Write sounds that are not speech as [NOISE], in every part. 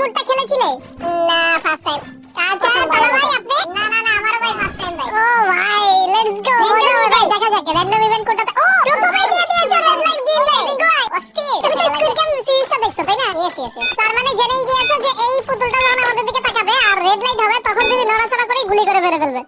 মুরটা খেলেছিলে? না first time এই পুতুলটা আর লাইট হবে তখন করে গুলি ফেলবে।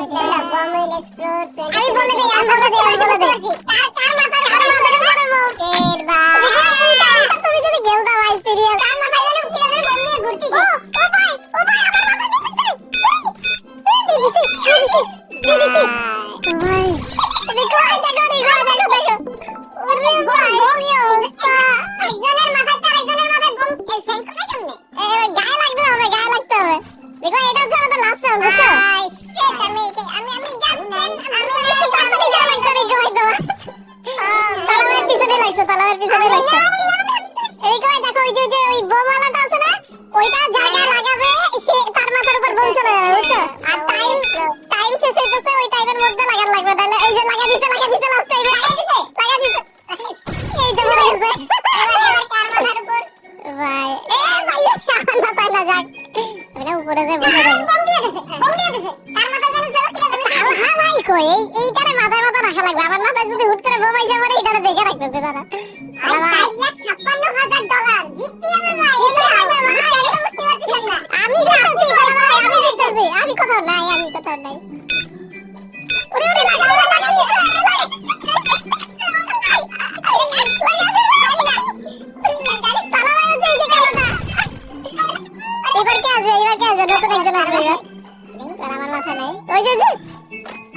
আমি বলে দেই আমি বলে দেই আমি বলে দেই তার তার মাথায় তার মাথায় করব এর বাবা তুমি যদি গেউদা ভাই সিরিয়াস তার মাথায় যেন কি যেন বল নিয়ে ঘুরতি ও ও ভাই ও ভাই আমার মাথা দেখেছে দেখেছে দেখেছে ভাই দেখো এটা করে দেখো দেখো দেখো ওরে ভাই কি অবস্থা একজনের মাথায় তার একজনের মাথায় বল সেল করে কেমনে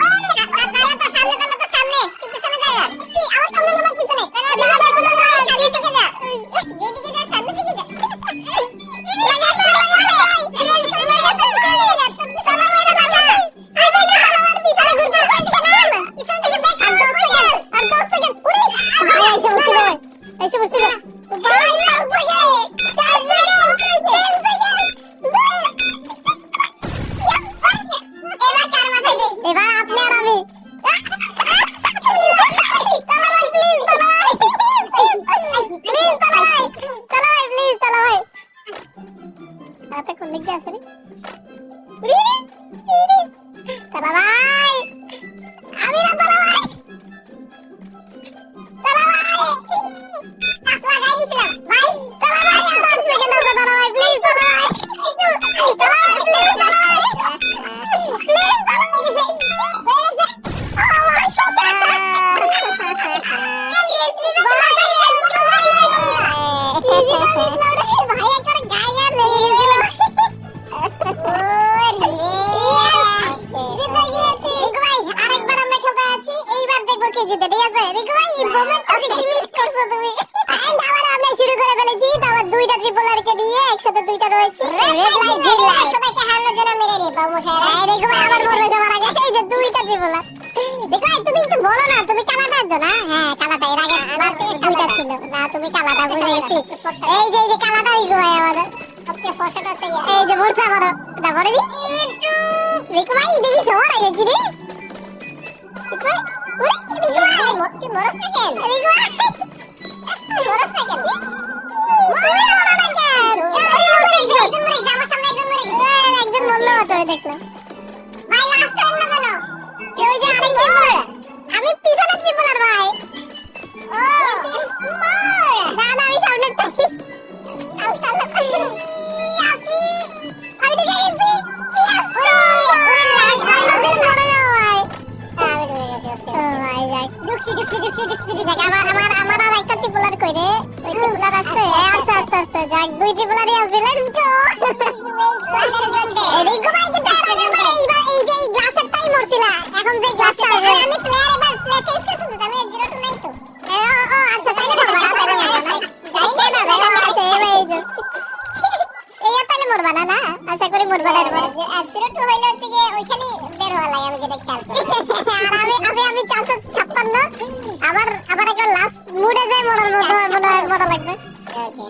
আমার সামনে তাহলে তো সামনে কি পিছনে যায় আর কি আমার সামনে তাহলে পিছনে তাহলে দেখা যাচ্ছে না যেদিকে যাচ্ছে সবাইকে হারানোর জন্য মেরে রে বাবু এই দেখো ভাই আবার মরবে যাওয়ার আগে। এই যে দুইটা ত্রিপোলার দেখো তুমি একটু বলো না তুমি কালাটা আনছো না? হ্যাঁ কালাটা এর আগে দুইটা ছিল। না তুমি কালাটা বুঝে গেছি। এই যে এই যে কালাটা ওই গো আমাদের। সবচেয়ে ফসাটা হচ্ছে। এই যে মরছে আমারও। এটা বলে দি। দেখো ভাই দেখি সবার আগে কি রে? দেখো ওরে দেখো ভাই। এই ম- তুই মরস না কেন? দেখো ঢুকছি, ঢুকছি, ঢুকছি, ঢুকছি। যাক আমার আমার আমার আর একটা ট্রিপলার কই রে? ওই ট্রিপলার আছে? এই আচ্ছা আচ্ছা আচ্ছা যাক দুই ট্রিপলারই আছে। লেটস গো এদিক গো ভাই কিন্তু আগে মানে এইবার এই যে এই গ্লাসের টাইম মরছিলা এখন যে গ্লাসটা আছে আমি player এবার play change করতেছি তো, আমি zero two নাই তো। ও, ও, আচ্ছা তাইলে মরবা না তাইলে মরবা না। এই না ভাই ও, আচ্ছা এই এই যে। এই তাইলে মরবা না না? আশা করি মরবা না এরপর। আর zero হচ্ছে গিয়ে ওইখানেই বের হওয়া লাগে, আমি যেটা খেয়াল করি। [LAUGHS] আর আমি আমি আমি চারশো ছাপ্পান্ন। আবার আবার একটা লাস্ট মুডে যাই মনের মতো মনে হয় মনে লাগবে।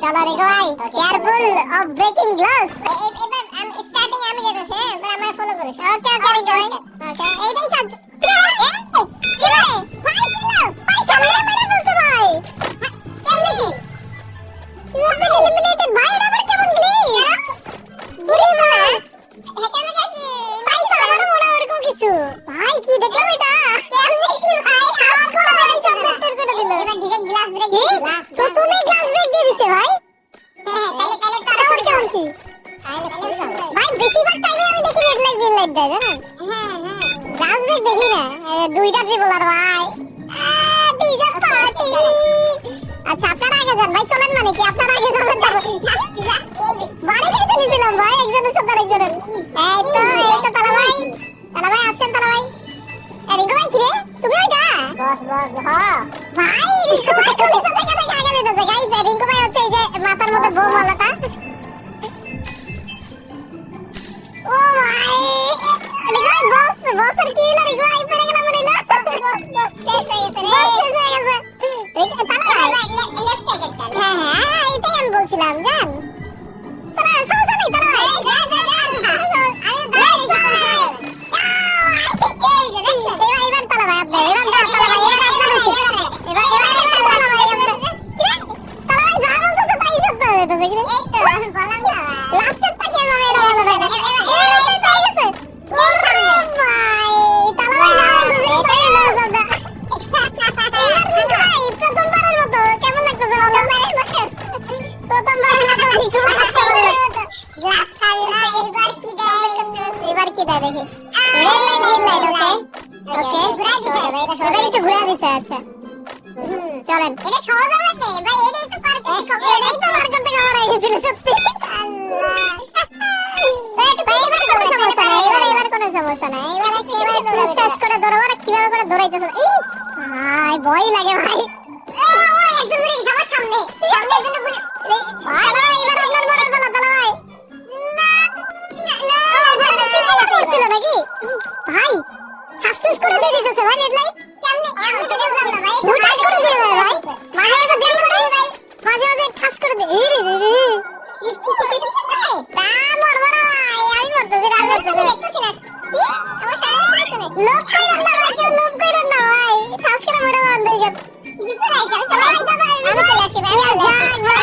চলো রে ভাই কেয়ারফুল অফ ব্রেকিং গ্লাস এ- এ- এবার আমি starting আমি যেতেছি? এবার আমায় follow করিস। ওকে ওকে ওকে এইটাই সাজ কি রে? আচ্ছা আপনারা আগে যান ভাই চলেন মানে কি? আপনারা আগে যাবেন বাড়ি গিয়ে চলেছিলাম ভাই একজনের সাথে আরেকজনের। এই তো এই তো তালা ভাই তালা ভাই আসছেন তালা ভাই রিঙ্কু ভাই কি তুমি ওইটা? বস, বস, হ্যাঁ। ভাই রিঙ্কু ভাই কলিজা থেকে থেকে আগে যেতেছে গাইস রিঙ্কু ভাই হচ্ছে এই যে মাথার মধ্যে বোম ওয়ালাটা ও ভাই রিঙ্কু ভাই বস বসের কি হলো রিঙ্কু ভাই? পড়ে গেলাম মনে হলো। শেষ হয়ে গেছে রে। বস শেষ হয়ে গেছে। হ্যাঁ হ্যাঁ এটাই আমি বলছিলাম জান চলো সমস্যা নেই এই, দেখি। Red light green light okay okay ঘুরাই দিছে। এবার একটু ঘুরা দিছে আচ্ছা। চলেন। এটা সহজ হবে না? ভাই এটাই তো পারফেক্ট এটাই তো মার্কেট থেকে আমার আইডিয়া ছিল সত্যি। ভয় লাগে ভাই। আমার সামনে। সামনে ভাই এবার আপনার বড় চেঞ্জ করে দিয়ে দিতেছে ভাই রেড লাইট কেমনে? আমি তো বুঝলাম না ভাই হুটহাট করে দিয়ে দেয় ভাই। মাঝে মাঝে দেরি করে ভাই। মাঝে মাঝে ঠাস করে দেয়। এই রে রে তা মরবো না ভাই আমি মরতেছি রাগ করতেছি ভাই ভাই।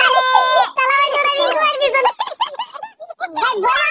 What?